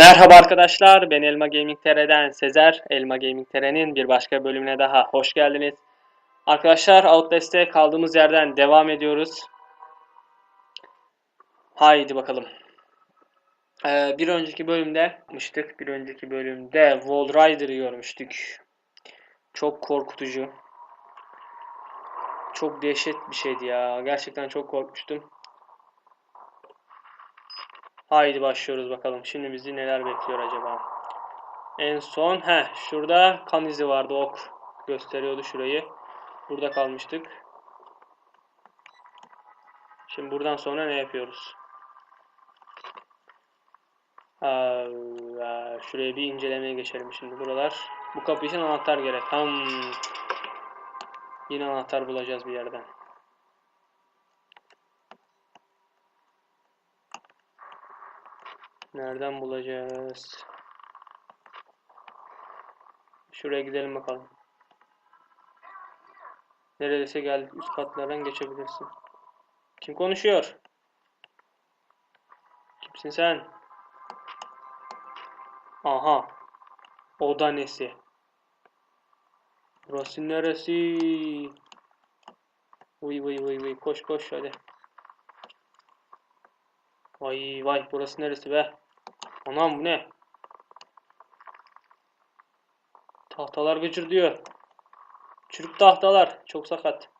Merhaba arkadaşlar, ben Elma Gaming TR'den Sezer. Elma Gaming TR'nin bir başka bölümüne daha hoş geldiniz. Arkadaşlar Outlast'te kaldığımız yerden devam ediyoruz. Haydi bakalım. Ee, bir önceki bölümde yapmıştık. Bir önceki bölümde Wall Rider'ı görmüştük. Çok korkutucu. Çok dehşet bir şeydi ya. Gerçekten çok korkmuştum. Haydi başlıyoruz bakalım. Şimdi bizi neler bekliyor acaba? En son he şurada kan izi vardı ok gösteriyordu şurayı. Burada kalmıştık. Şimdi buradan sonra ne yapıyoruz? Aa, şuraya bir incelemeye geçelim şimdi buralar. Bu kapı için anahtar gerek. Tam yine anahtar bulacağız bir yerden. Nereden bulacağız? Şuraya gidelim bakalım. Neredeyse geldik. Üst katlardan geçebilirsin. Kim konuşuyor? Kimsin sen? Aha. Oda nesi? Burası neresi? Vıy vıy vıy vıy. Koş koş hadi. Vay vay burası neresi be? Anam bu ne? Tahtalar gıcır diyor. Çürük tahtalar. Çok sakat.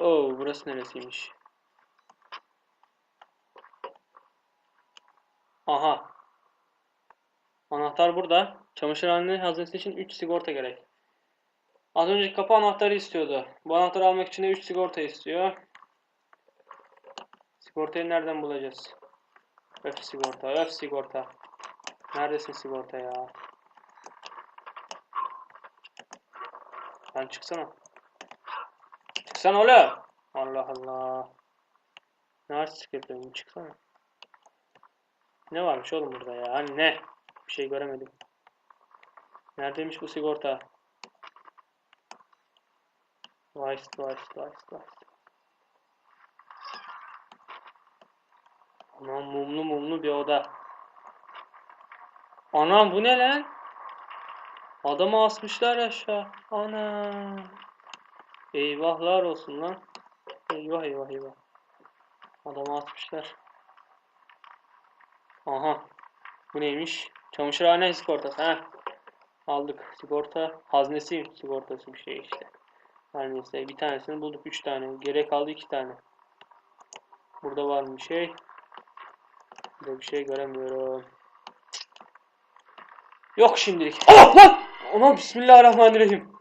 Oo burası neresiymiş? Aha. Anahtar burada. Çamaşırhane hazinesi için 3 sigorta gerek. Az önceki kapı anahtarı istiyordu. Bu anahtarı almak için de 3 sigorta istiyor. Sigortayı nereden bulacağız? Öf sigorta, öf sigorta. Neredesin sigorta ya? Lan çıksana. Çıksana oğlum. Allah Allah. Ne artistik yapıyorum? Çıksana. Ne varmış oğlum burada ya? Hani ne? Bir şey göremedim. Neredeymiş bu sigorta? Vice, vice, vice, vice. Anam mumlu mumlu bir oda. Anam bu ne lan? Adamı asmışlar aşağı. Ana. Eyvahlar olsun lan. Eyvah eyvah eyvah. Adamı asmışlar. Aha. Bu neymiş? Çamaşırhane sigortası. Ha. Aldık. Sigorta. Haznesi sigortası bir şey işte. Her neyse. Bir tanesini bulduk. Üç tane. Geriye kaldı iki tane. Burada var mı bir şey? Burada bir şey göremiyorum. Yok şimdilik. Ah lan! Ana bismillahirrahmanirrahim.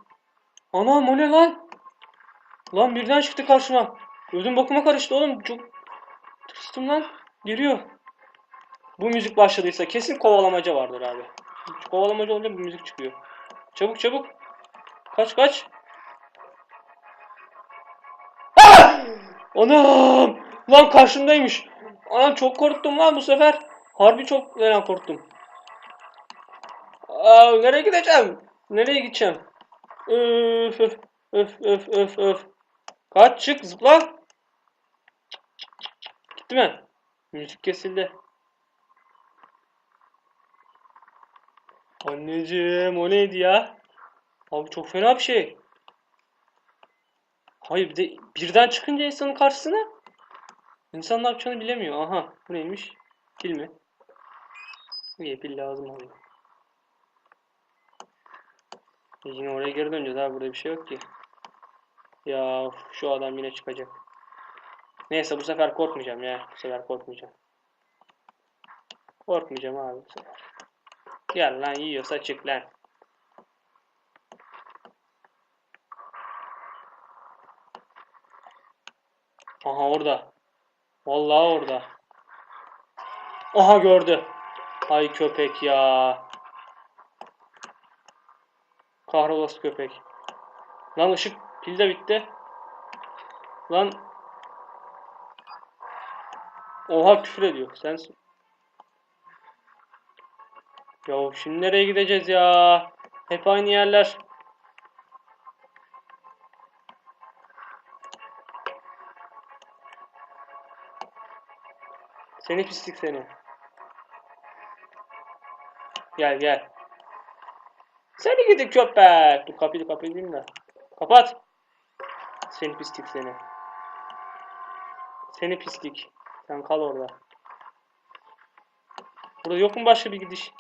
Anam o ne lan? Lan birden çıktı karşıma. Gözüm bakıma karıştı oğlum. Çok tırstım lan. Geliyor. Bu müzik başladıysa kesin kovalamaca vardır abi. Kovalamaca olunca bir müzik çıkıyor. Çabuk çabuk. Kaç kaç. Ah! Anam! Lan karşımdaymış. Anam çok korktum lan bu sefer. Harbi çok fena korktum. Aa, nereye gideceğim? Nereye gideceğim? Öf öf öf öf öf öf. Kaç çık zıpla. Gitti mi? Müzik kesildi. Anneciğim o neydi ya? Abi çok fena bir şey. Hayır bir de birden çıkınca insanın karşısına insan ne yapacağını bilemiyor. Aha bu neymiş? Pil mi? İyi pil lazım oluyor. E yine oraya geri döneceğiz abi burada bir şey yok ki. Ya şu adam yine çıkacak. Neyse bu sefer korkmayacağım ya. Bu sefer korkmayacağım. Korkmayacağım abi bu sefer. Gel lan yiyorsa çık lan. Aha orada. Vallahi orada. Aha gördü. Ay köpek ya. Kahrolası köpek. Lan ışık pil de bitti. Lan. Oha küfür ediyor. Sensin. Ya şimdi nereye gideceğiz ya? Hep aynı yerler. Seni pislik seni. Gel gel. Seni gidi köpek. Dur kapıyı değil de. Kapat. Seni pislik seni. Seni pislik. Sen kal orada. Burada yok mu başka bir gidiş?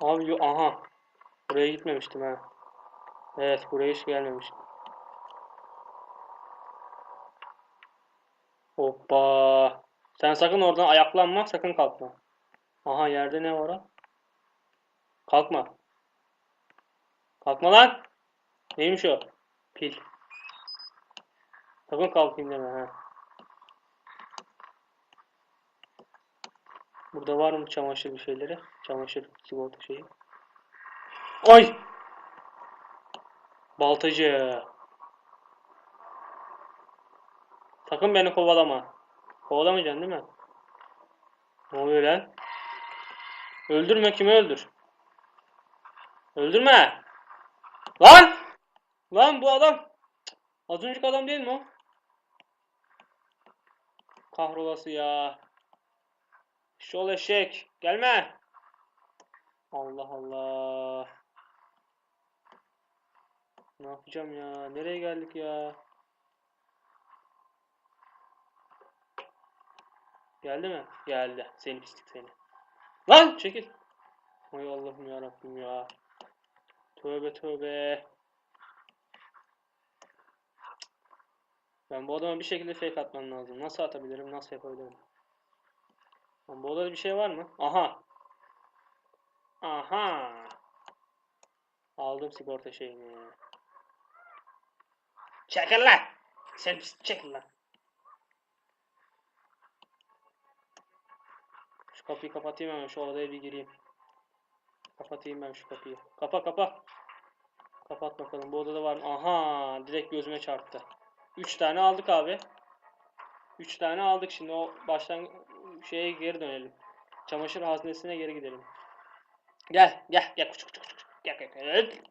Abi aha. Buraya gitmemiştim ha. Evet buraya hiç gelmemiştim. Hoppa. Sen sakın oradan ayaklanma, sakın kalkma. Aha yerde ne var ha? Kalkma. Kalkma lan. Neymiş o? Pil. Sakın kalkayım deme ha. Burada var mı çamaşır bir şeyleri? Çamaşır sigorta şeyi. Ay! Baltacı. Sakın beni kovalama. Kovalamayacaksın değil mi? Ne oluyor lan? Öldürme kimi öldür. Öldürme. Lan! Lan bu adam. Az önceki adam değil mi o? Kahrolası ya. Şol eşek. Gelme. Allah Allah. Ne yapacağım ya? Nereye geldik ya? Geldi mi? Geldi. Seni pislik seni. Lan çekil. Hay Allah'ım ya Rabbim ya. Tövbe tövbe. Ben bu adama bir şekilde fake atmam lazım. Nasıl atabilirim? Nasıl yapabilirim? Lan bu odada bir şey var mı? Aha. Aha. Aldım sigorta şeyini. Çekil lan. Sen çekil lan. Şu kapıyı kapatayım hemen şu odaya bir gireyim. Kapatayım ben şu kapıyı. Kapa kapa. Kapat bakalım bu odada var mı? Aha direkt gözüme çarptı. 3 tane aldık abi. 3 tane aldık şimdi o baştan şeye geri dönelim. Çamaşır haznesine geri gidelim. Gel gel gel küçük küçük küçük. Gel gel gel.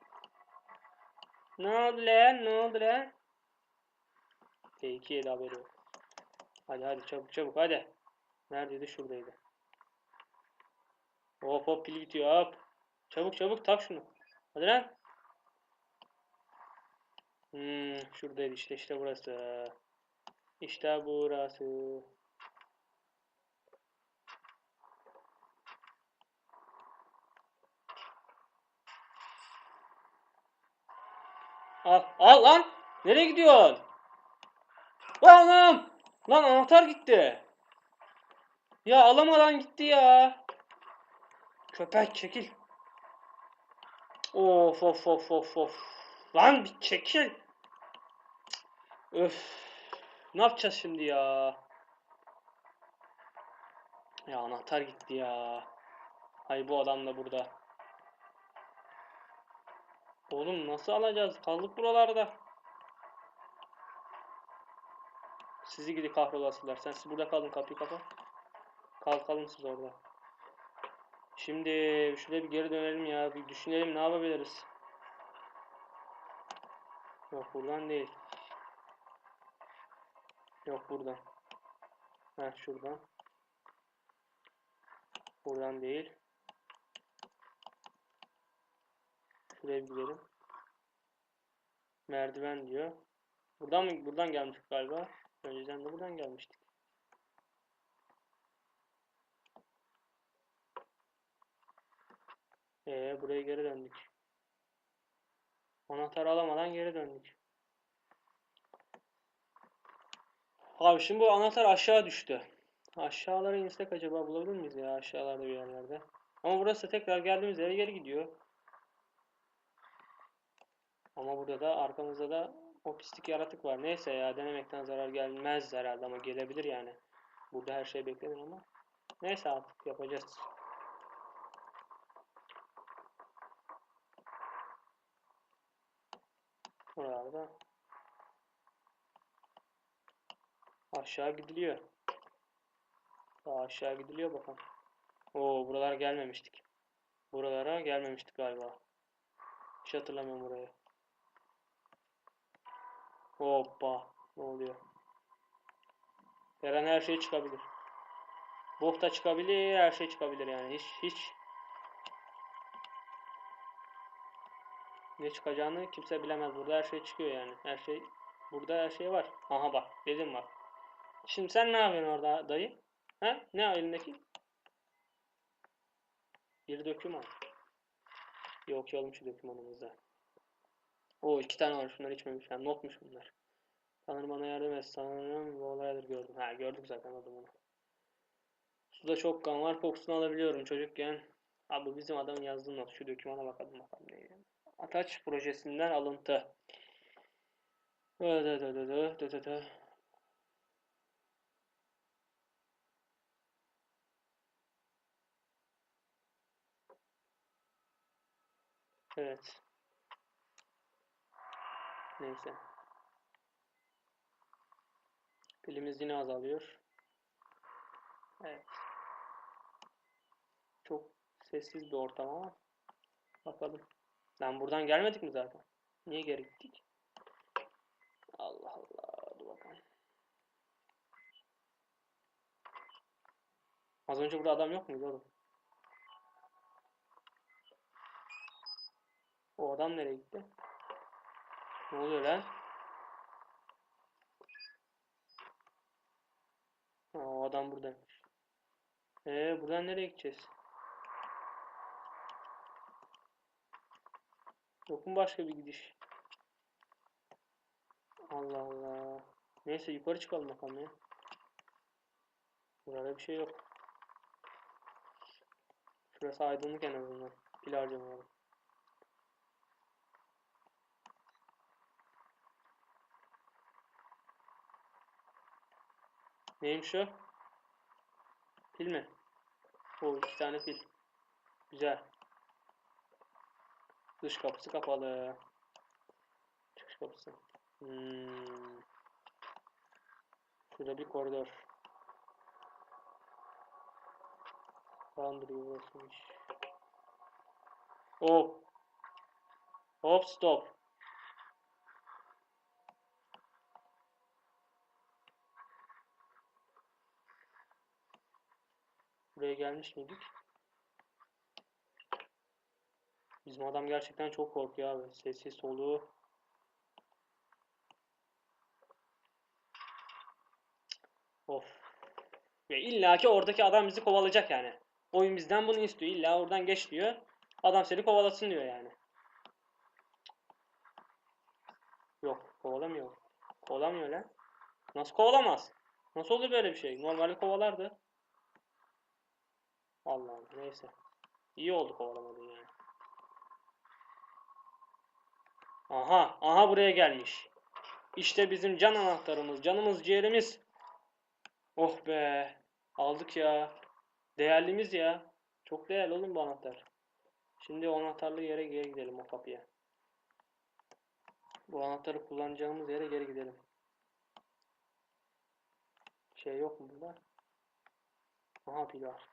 Ne oldu lan? Ne oldu lan? T2 haberi yok. Hadi hadi çabuk çabuk hadi. Neredeydi? Şuradaydı. Hop hop pil bitiyor hop. Çabuk çabuk tak şunu. Hadi lan. Hmm, şuradaydı işte işte burası. İşte burası. Al, al lan. Nereye gidiyorsun? Lan. Lan anahtar gitti. Ya alamadan gitti ya. Köpek çekil. Of of of of of. Lan bir çekil. Öf. Ne yapacağız şimdi ya? Ya anahtar gitti ya. Hay bu adam da burada. Oğlum nasıl alacağız? Kaldık buralarda. Sizi gidi kahrolasılar. Sen siz burada kalın kapıyı kapa. Kalkalım siz orada. Şimdi şuraya bir geri dönelim ya. Bir düşünelim ne yapabiliriz. Yok buradan değil. Yok buradan. Heh şuradan. Buradan değil. Şuraya bir gidelim. Merdiven diyor. Buradan mı? Buradan gelmiştik galiba. Önceden de buradan gelmiştik. Ee, buraya geri döndük. Anahtarı alamadan geri döndük. Abi şimdi bu anahtar aşağı düştü. Aşağılara insek acaba bulabilir miyiz ya aşağılarda bir yerlerde? Ama burası tekrar geldiğimiz yere geri gidiyor. Ama burada da arkamızda da o pislik yaratık var. Neyse ya denemekten zarar gelmez herhalde ama gelebilir yani. Burada her şey beklenir ama. Neyse artık yapacağız. Buralarda aşağı gidiliyor. Daha aşağı gidiliyor bakalım. Oo buralara gelmemiştik. Buralara gelmemiştik galiba. Hiç hatırlamıyorum burayı. Hoppa. Ne oluyor? Her an her şey çıkabilir. Bok da çıkabilir, her şey çıkabilir yani. Hiç hiç ne çıkacağını kimse bilemez. Burada her şey çıkıyor yani. Her şey burada her şey var. Aha bak, dedim bak. Şimdi sen ne yapıyorsun orada dayı? Ha? Ne elindeki? Bir döküman. Yok oğlum şu dökümanımızda. O iki tane var. Şunlar içmemiş. Yani notmuş bunlar. Tanrım bana yardım et. Sanırım bu olaydır gördüm. Ha gördük zaten adamı. Suda çok kan var. Kokusunu alabiliyorum çocukken. Abi bizim adamın yazdığı not. Şu dökümana bakalım bakalım neydi. Ataç projesinden alıntı. Evet. Neyse. Pilimiz yine azalıyor. Evet. Çok sessiz bir ortam ama bakalım. Lan buradan gelmedik mi zaten? Niye geri gittik? Allah Allah. Dur bakalım. Az önce burada adam yok muydu oğlum? O adam nereye gitti? Ne oluyor lan? Ha, o adam buradaymış. Ee, buradan nereye gideceğiz? Yok mu başka bir gidiş? Allah Allah. Neyse yukarı çıkalım bakalım ya. Burada bir şey yok. Şurası aydınlık en azından. Pil harcamayalım. Neymiş o? Pil mi? O iki tane pil. Güzel. Dış kapısı kapalı. Çıkış kapısı. Hmm. Şurada bir koridor. Laundry burasıymış. Hop. Hop stop. Buraya gelmiş miydik? Bizim adam gerçekten çok korkuyor abi. Sessiz soluğu. Of. Ve illa ki oradaki adam bizi kovalayacak yani. Oyun bizden bunu istiyor. İlla oradan geç diyor. Adam seni kovalasın diyor yani. Yok kovalamıyor. Kovalamıyor lan. Nasıl kovalamaz? Nasıl olur böyle bir şey? Normalde kovalardı. Allah Allah neyse. İyi oldu kovalamadın yani. Aha, aha buraya gelmiş. İşte bizim can anahtarımız, canımız, ciğerimiz. Oh be. Aldık ya. Değerlimiz ya. Çok değerli oğlum bu anahtar. Şimdi o anahtarlı yere geri gidelim o kapıya. Bu anahtarı kullanacağımız yere geri gidelim. Şey yok mu burada? Aha pil var.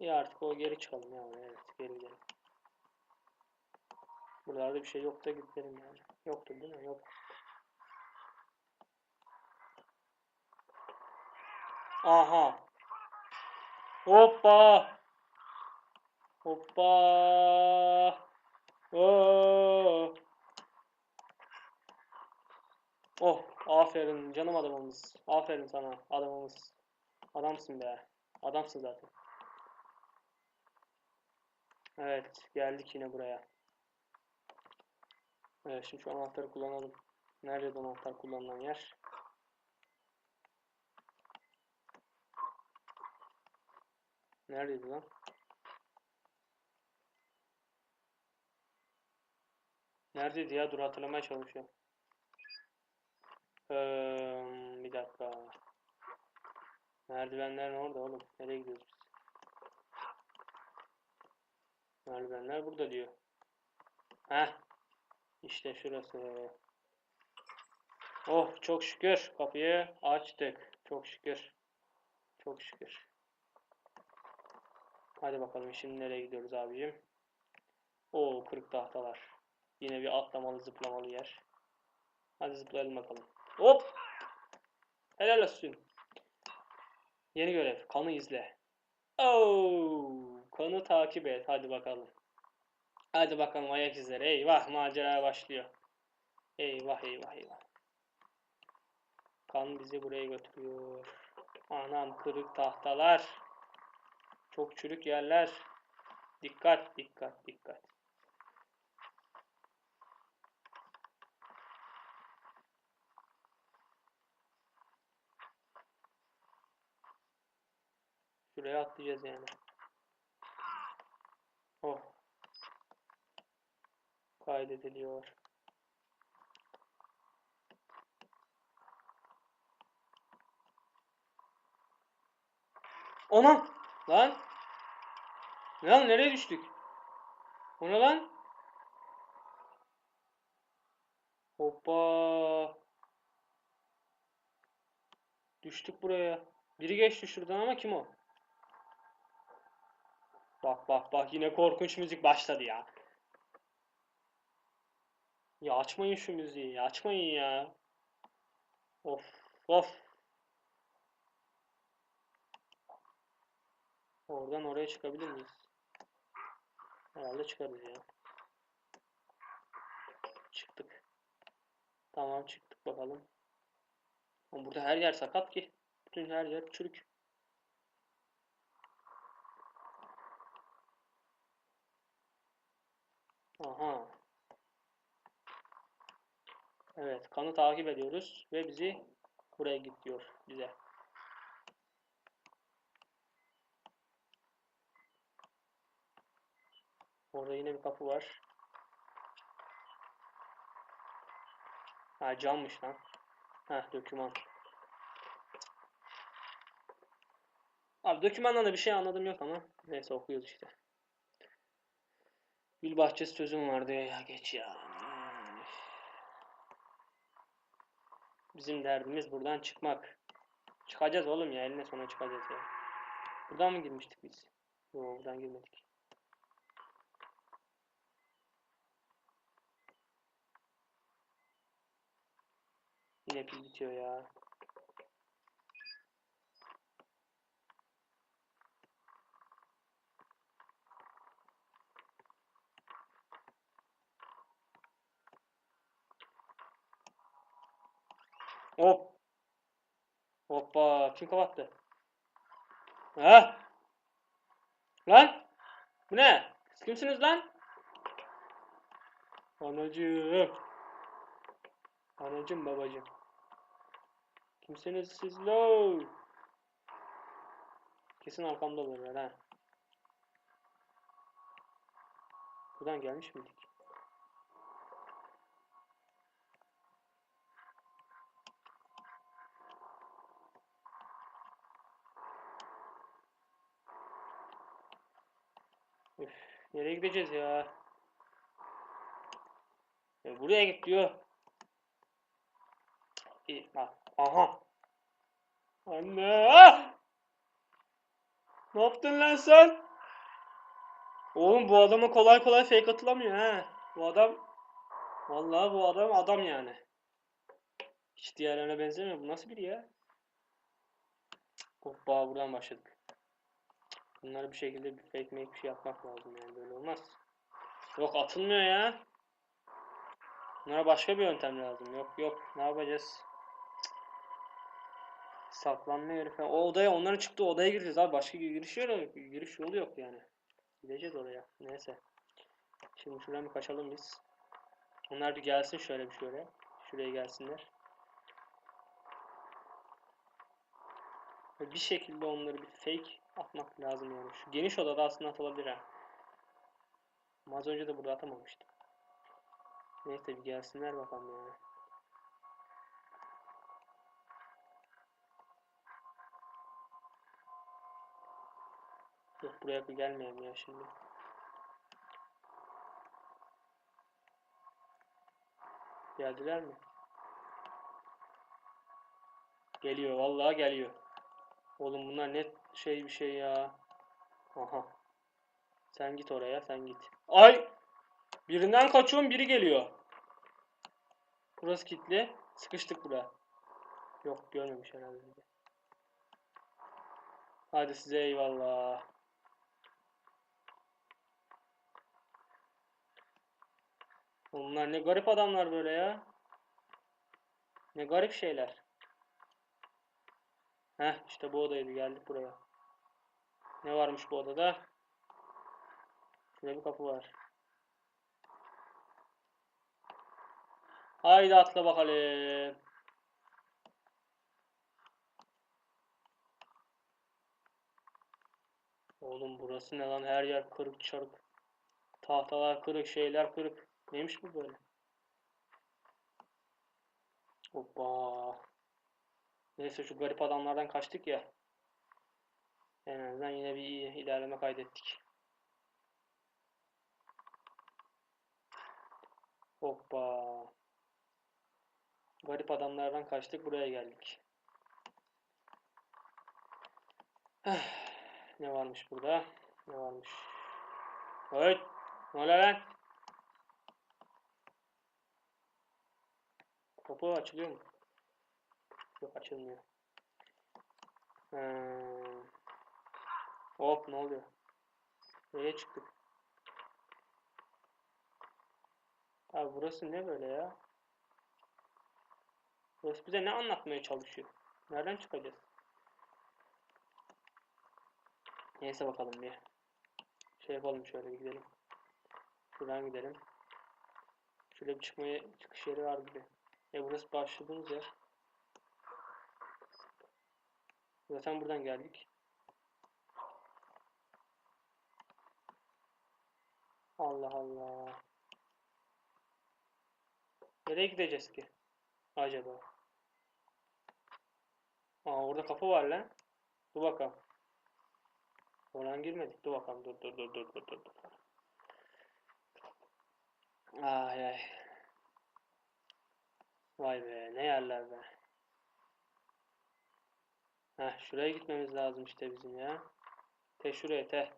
İyi artık o geri çıkalım ya. Evet geri gidelim. Buralarda bir şey yok da gidelim yani. Yoktur değil mi? Yok. Aha. Hoppa. Hoppa. Oo. Oh, aferin canım adamımız. Aferin sana adamımız. Adamsın be. Adamsın zaten. Evet, geldik yine buraya. Evet, şimdi şu anahtarı kullanalım. Nerede anahtar kullanılan yer? Neredeydi lan? Neredeydi ya? Dur hatırlamaya çalışıyorum. Ee, bir dakika. Merdivenler orada oğlum. Nereye gidiyoruz biz? Merdivenler burada diyor. Heh. İşte şurası. Oh çok şükür kapıyı açtık. Çok şükür. Çok şükür. Hadi bakalım şimdi nereye gidiyoruz abicim? Oo kırık tahtalar. Yine bir atlamalı zıplamalı yer. Hadi zıplayalım bakalım. Hop! Helal olsun. Yeni görev. Kanı izle. Oo, kanı takip et. Hadi bakalım. Hadi bakalım ayak izleri. Eyvah macera başlıyor. Eyvah eyvah eyvah. Kan bizi buraya götürüyor. Anam kırık tahtalar. Çok çürük yerler. Dikkat dikkat dikkat. Şuraya atlayacağız yani. Oh. Kaydediliyor. Ona! Lan! Lan nereye düştük? O ne lan? Hoppa! Düştük buraya. Biri geçti şuradan ama kim o? Bak bak bak yine korkunç müzik başladı ya. Ya açmayın şu müziği ya açmayın ya. Of of. Oradan oraya çıkabilir miyiz? Herhalde çıkarız ya. Çıktık. Tamam çıktık bakalım. Ama burada her yer sakat ki. Bütün her yer çürük. Aha. Evet, kanı takip ediyoruz ve bizi buraya git diyor bize. Orada yine bir kapı var. Ha cammış lan. Ha döküman. Abi dökümandan da bir şey anladım yok ama. Neyse okuyoruz işte. Gül bahçesi sözüm vardı ya geç ya. Hmm. Bizim derdimiz buradan çıkmak. Çıkacağız oğlum ya eline sonra çıkacağız ya. Buradan mı girmiştik biz? Yok buradan girmedik. Yine pil bitiyor ya. Hop. Hoppa. Kim kapattı? Ha? Lan? Bu ne? Siz kimsiniz lan? Anacığım. Anacığım babacığım. Kimsiniz siz lo? Kesin arkamda olurlar ha. Buradan gelmiş miydik? Üf, nereye gideceğiz ya? E, buraya git diyor. İyi. Aha. Anne. ah! Ne yaptın lan sen? Oğlum bu adama kolay kolay fake atılamıyor ha. Bu adam Vallahi bu adam adam yani. Hiç diğerlerine benzemiyor. Bu nasıl biri ya? Hoppa buradan başladık. Bunları bir şekilde bir fake make bir şey yapmak lazım yani böyle olmaz. Yok atılmıyor ya. Bunlara başka bir yöntem lazım. Yok yok ne yapacağız? Saklanma yeri. O odaya onların çıktığı odaya gireceğiz abi. Başka giriş yolu, giriş yolu yok yani. Gideceğiz oraya. Neyse. Şimdi şuradan bir kaçalım biz. Onlar bir gelsin şöyle bir şöyle. Şuraya gelsinler. Bir şekilde onları bir fake atmak lazım yani. Geniş odada aslında atılabilir ha. Az önce de burada atamamıştım. Neyse bir gelsinler bakalım yani. Yok buraya bir gelmeyelim ya şimdi. Geldiler mi? Geliyor vallahi geliyor. Oğlum bunlar ne şey bir şey ya. Aha. Sen git oraya sen git. Ay! Birinden kaçıyorum biri geliyor. Burası kilitli. Sıkıştık buraya. Yok görmemiş herhalde. Hadi size eyvallah. Bunlar ne garip adamlar böyle ya. Ne garip şeyler. Heh işte bu odaydı geldik buraya. Ne varmış bu odada? Şurada bir kapı var. Haydi atla bakalım. Oğlum burası ne lan her yer kırık çarık. Tahtalar kırık şeyler kırık. Neymiş bu böyle? Hoppa. Neyse şu garip adamlardan kaçtık ya. En azından yine bir ilerleme kaydettik. Hoppa. Garip adamlardan kaçtık buraya geldik. Ne varmış burada? Ne varmış? Evet. Ne oluyor lan? Kapı açılıyor mu? Yok açılmıyor. Hmm. Hop ne oluyor? Nereye çıktık? Abi burası ne böyle ya? Burası bize ne anlatmaya çalışıyor? Nereden çıkacağız? Neyse bakalım bir. Şey yapalım şöyle bir gidelim. Şuradan gidelim. Şöyle bir çıkmaya çıkış yeri var gibi. E burası başladığımız yer. Zaten buradan geldik. Allah Allah. Nereye gideceğiz ki? Acaba? Aa orada kapı var lan. Dur bakalım. Oradan girmedik. Dur bakalım. Dur dur dur dur dur dur. Ay ay. Vay be ne yerler be. Heh şuraya gitmemiz lazım işte bizim ya. Te şuraya te.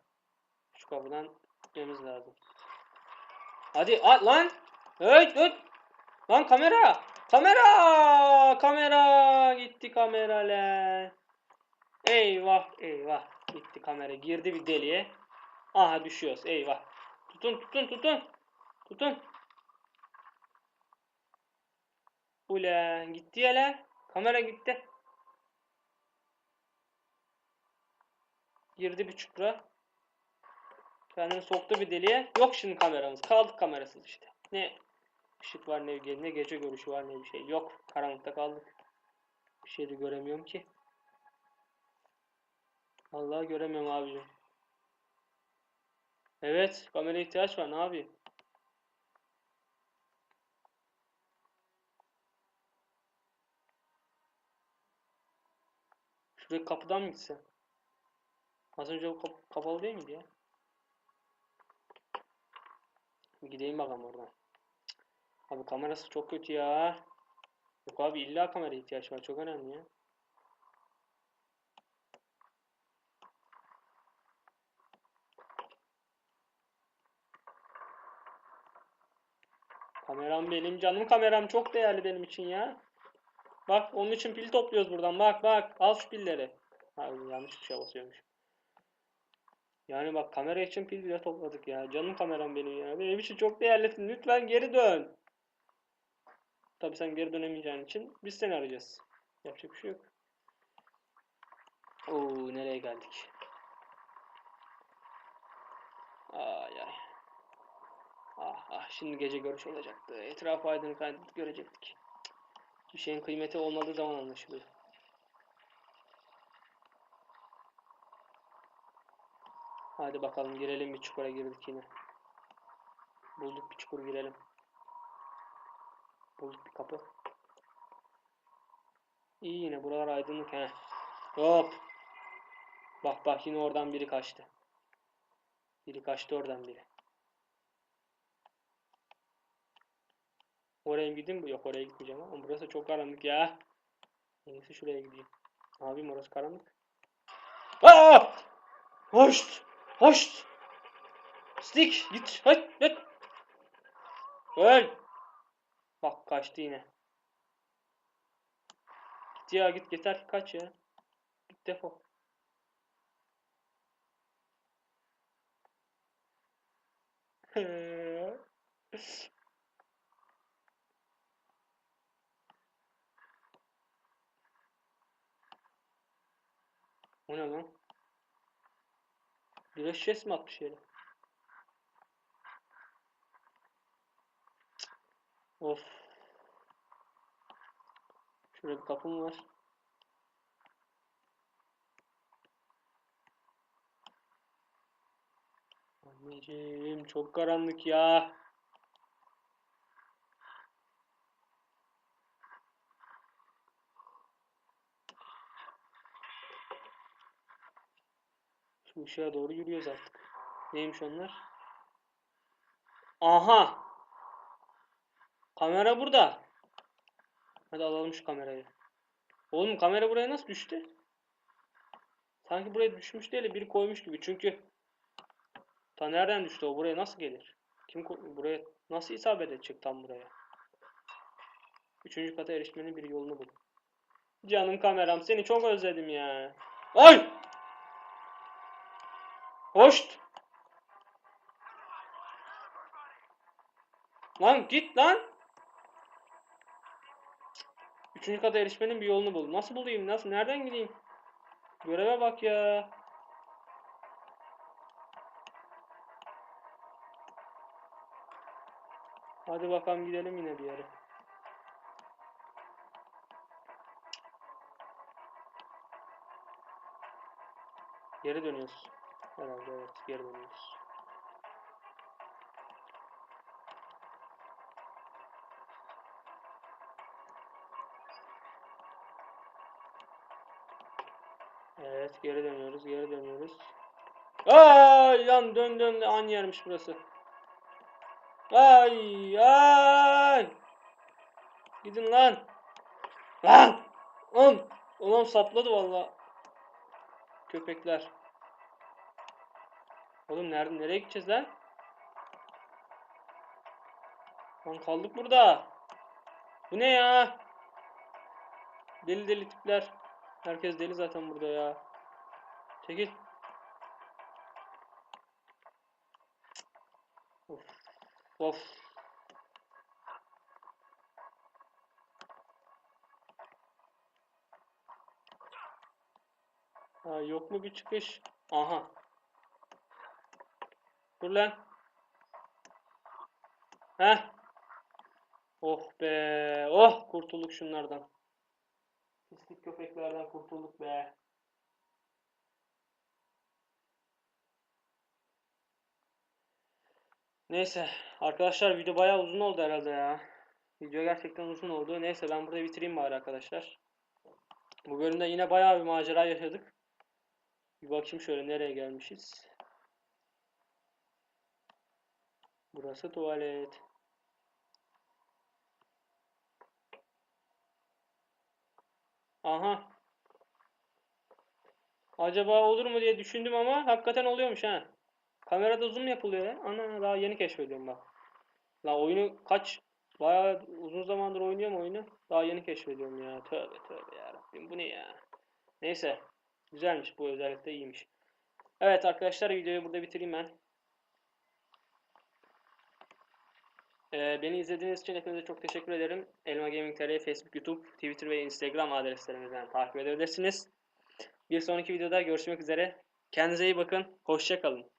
Şu kapıdan gitmemiz lazım. Hadi at lan. Öt öt. Lan kamera. Kamera. Kamera. Gitti kamera lan. Eyvah eyvah. Gitti kamera. Girdi bir deliğe. Aha düşüyoruz. Eyvah. Tutun tutun tutun. Tutun. Ulan gitti ya lan. Kamera gitti. Girdi bir çukura. Kendini soktu bir deliğe. Yok şimdi kameramız. Kaldık kamerasız işte. Ne ışık var ne, ge- ne gece görüşü var ne bir şey. Yok. Karanlıkta kaldık. Bir şey de göremiyorum ki. Vallahi göremiyorum abicim. Evet. Kameraya ihtiyaç var. Ne yapayım? Şuraya kapıdan mı gitsem? Az önce kap- kapalı değil miydi ya? Bir gideyim bakalım oradan. Abi kamerası çok kötü ya. Yok abi illa kamera ihtiyaç var. Çok önemli ya. Kameram benim canım kameram çok değerli benim için ya. Bak onun için pil topluyoruz buradan. Bak bak al şu pilleri. Ha yanlış bir şey basıyormuş. Yani bak kamera için pil bile topladık ya. Canım kameram benim ya. Benim için çok değerlisin. Lütfen geri dön. Tabii sen geri dönemeyeceğin için biz seni arayacağız. Yapacak bir şey yok. Oo nereye geldik? Ay ay. Ah ah şimdi gece görüş olacaktı. Etrafı aydınlık aydınlık görecektik. Bir şeyin kıymeti olmadığı zaman anlaşılıyor. Hadi bakalım girelim bir çukura girdik yine. Bulduk bir çukur girelim. Bulduk bir kapı. İyi yine buralar aydınlık he. Hop. Bak bak yine oradan biri kaçtı. Biri kaçtı oradan biri. Oraya gideyim? Yok oraya gitmeyeceğim ama burası çok karanlık ya. Neyse şuraya gideyim. Abim orası karanlık. Aa! Hoşt! Hoşt! Stick! Git! Hadi! Git! Öl! Bak kaçtı yine. Git ya git yeter kaç ya. Git defol. O ne lan? Bira şişesi mi atmış yere? Of. Şurada bir kapım var. Anneciğim çok karanlık ya. Şu ışığa doğru yürüyoruz artık. Neymiş onlar? Aha! Kamera burada. Hadi alalım şu kamerayı. Oğlum kamera buraya nasıl düştü? Sanki buraya düşmüş değil de biri koymuş gibi. Çünkü ta nereden düştü o? Buraya nasıl gelir? Kim buraya nasıl isabet edecek tam buraya? Üçüncü kata erişmenin bir yolunu bul. Canım kameram seni çok özledim ya. Ay! Hoşt! Lan git lan! Üçüncü kata erişmenin bir yolunu bul. Nasıl bulayım? Nasıl? Nereden gideyim? Göreve bak ya. Hadi bakalım gidelim yine bir yere. Geri dönüyoruz. Herhalde evet geri dönüyoruz. Evet geri dönüyoruz geri dönüyoruz. Ay lan dön dön aynı yermiş burası. Ay ay. Gidin lan. Lan. Lan. Ulan sapladı valla. Köpekler. Oğlum nerede nereye gideceğiz lan? Lan kaldık burada. Bu ne ya? Deli deli tipler. Herkes deli zaten burada ya. Çekil. Of. Of. Ha, yok mu bir çıkış? Aha. Dur lan. Heh. Oh be. Oh kurtulduk şunlardan. Pislik köpeklerden kurtulduk be. Neyse arkadaşlar video bayağı uzun oldu herhalde ya. Video gerçekten uzun oldu. Neyse ben burada bitireyim bari arkadaşlar. Bu bölümde yine bayağı bir macera yaşadık. Bir bakayım şöyle nereye gelmişiz. Burası tuvalet. Aha. Acaba olur mu diye düşündüm ama hakikaten oluyormuş ha. Kamerada zoom yapılıyor ya. Ana daha yeni keşfediyorum bak. La oyunu kaç bayağı uzun zamandır oynuyorum oyunu. Daha yeni keşfediyorum ya. Tövbe tövbe ya Rabbim bu ne ya. Neyse. Güzelmiş bu özellik de iyiymiş. Evet arkadaşlar videoyu burada bitireyim ben. Ee, beni izlediğiniz için hepinize çok teşekkür ederim. Elma Gaming TR, Facebook, YouTube, Twitter ve Instagram adreslerimizden takip edebilirsiniz. Bir sonraki videoda görüşmek üzere. Kendinize iyi bakın. Hoşça kalın.